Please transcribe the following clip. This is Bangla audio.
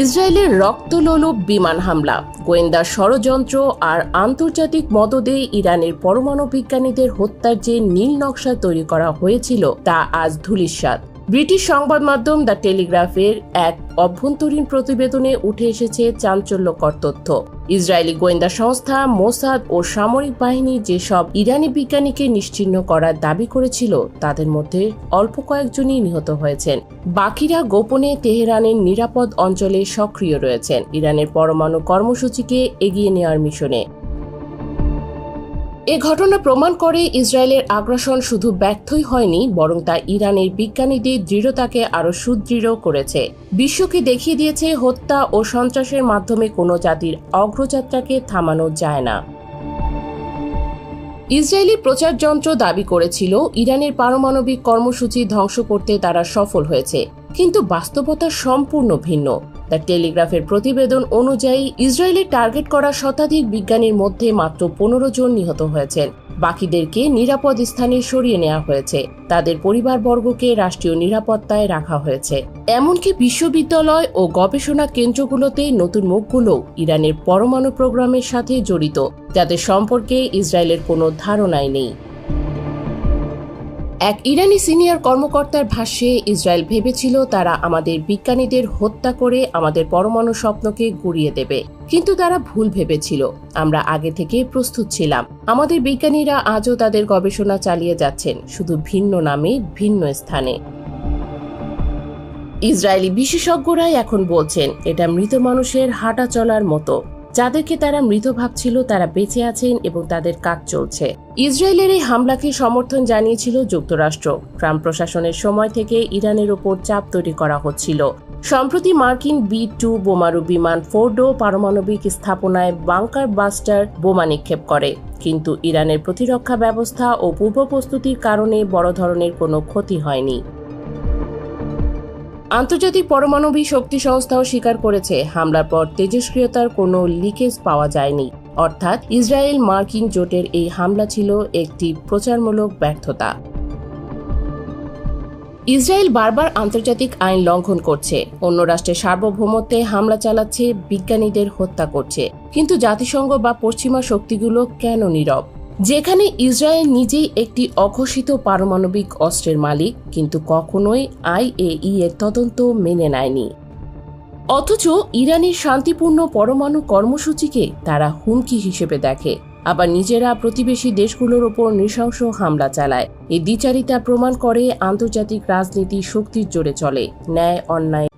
ইসরায়েলের রক্তলোলুপ বিমান হামলা, গোয়েন্দা ষড়যন্ত্র আর আন্তর্জাতিক মদদে ইরানের পরমাণু বিজ্ঞানীদের হত্যার যে নীল নকশা তৈরি করা হয়েছিল তা আজ ধূলিসাৎ। ব্রিটিশ সংবাদ মাধ্যম দ্য টেলিগ্রাফের এক অভ্যন্তরীণ প্রতিবেদনে উঠে এসেছে চাঞ্চল্যকর তথ্য। ইসরায়েলি গোয়েন্দা সংস্থা, মোসাদ ও সামরিক বাহিনী যেসব ইরানি বিজ্ঞানীকে নিশ্চিহ্ন করার দাবি করেছিল, তাদের মধ্যে অল্প কয়েকজনই নিহত হয়েছেন। বাকিরা গোপনে তেহরানের নিরাপদ অঞ্চলে সক্রিয় রয়েছেন। ইরানের পরমাণু কর্মসূচিকে এগিয়ে নেওয়ার মিশনে এ ঘটনা প্রমাণ করে ইসরায়েলের আগ্রাসন শুধু ব্যর্থই হয়নি, বরং তা ইরানের বিজ্ঞানীদের দৃঢ়তাকে আরও সুদৃঢ় করেছে। বিশ্বকে দেখিয়ে দিয়েছে হত্যা ও সন্ত্রাসের মাধ্যমে কোনো জাতির অগ্রযাত্রাকে থামানো যায় না। ইসরায়েলি প্রচার যন্ত্র দাবি করেছিল, ইরানের পারমাণবিক কর্মসূচি ধ্বংস করতে তারা সফল হয়েছে, কিন্তু বাস্তবতা সম্পূর্ণ ভিন্ন। দ্য টেলিগ্রাফের প্রতিবেদন অনুযায়ী, ইসরায়েলের টার্গেট করা শতাধিক বিজ্ঞানীর মধ্যে মাত্র পনেরো জন নিহত হয়েছেন। বাকিদেরকে নিরাপদ স্থানে সরিয়ে নেওয়া হয়েছে। তাদের পরিবারবর্গকে রাষ্ট্রীয় নিরাপত্তায় রাখা হয়েছে। এমনকি বিশ্ববিদ্যালয় ও গবেষণা কেন্দ্রগুলোতে নতুন মুখগুলো ইরানের পরমাণু প্রোগ্রামের সাথে জড়িত। যাদের সম্পর্কে ইসরায়েলের কোনো ধারণাই নেই। এক ইরানি সিনিয়র কর্মকর্তার ভাষ্যে, ইসরায়েল ভেবেছিল তারা আমাদের বিজ্ঞানীদের হত্যা করে আমাদের পরমাণু স্বপ্নকে গুড়িয়ে দেবে। কিন্তু তারা ভুল ভেবেছিল। আমরা আগে থেকে প্রস্তুত ছিলাম। আমাদের বিজ্ঞানীরা আজও তাদের গবেষণা চালিয়ে যাচ্ছেন, শুধু ভিন্ন নামে, ভিন্ন স্থানে। ইসরায়েলি বিশেষজ্ঞরাই এখন বলছেন, এটা মৃত মানুষের হাঁটা চলার মতো। যাদেরকে তারা মৃত ভাবছিল, তারা বেঁচে আছেন এবং তাদের কাজ চলছে। ইসরায়েলের এই হামলাকে সমর্থন জানিয়েছিল যুক্তরাষ্ট্র। ট্রাম্প প্রশাসনের সময় থেকে ইরানের ওপর চাপ তৈরি করা হচ্ছিল। সম্প্রতি মার্কিন বি টু বোমারু বিমান ফোর্ডো পারমাণবিক স্থাপনায় বাংকার বাস্টার বোমা নিক্ষেপ করে। কিন্তু ইরানের প্রতিরক্ষা ব্যবস্থা ও পূর্ব প্রস্তুতির কারণে বড় ধরনের কোনো ক্ষতি হয়নি। আন্তর্জাতিক পরমাণবিক শক্তি সংস্থাও স্বীকার করেছে, হামলার পর তেজস্ক্রিয়তার কোনো লিকেজ পাওয়া যায়নি। অর্থাৎ ইসরায়েল মার্কিন জোটের এই হামলা ছিল একটি প্রচারমূলক ব্যর্থতা। ইসরায়েল বারবার আন্তর্জাতিক আইন লঙ্ঘন করছে। অন্য রাষ্ট্রের সার্বভৌমত্বে হামলা চালাচ্ছে, বিজ্ঞানীদের হত্যা করছে। কিন্তু জাতিসংঘ বা পশ্চিমা শক্তিগুলো কেন নীরব? যেখানে ইসরায়েল নিজেই একটি অঘোষিত পারমাণবিক অস্ত্রের মালিক, কিন্তু কখনোই আইএই এর তদন্ত মেনে নেয়নি। অথচ ইরানের শান্তিপূর্ণ পরমাণু কর্মসূচিকে তারা হুমকি হিসেবে দেখে। আবার নিজেরা প্রতিবেশী দেশগুলোর ওপর নৃশংস হামলা চালায়। এই দ্বিচারিতা প্রমাণ করে আন্তর্জাতিক রাজনীতি শক্তির জোরে চলে, ন্যায়, অন্যায়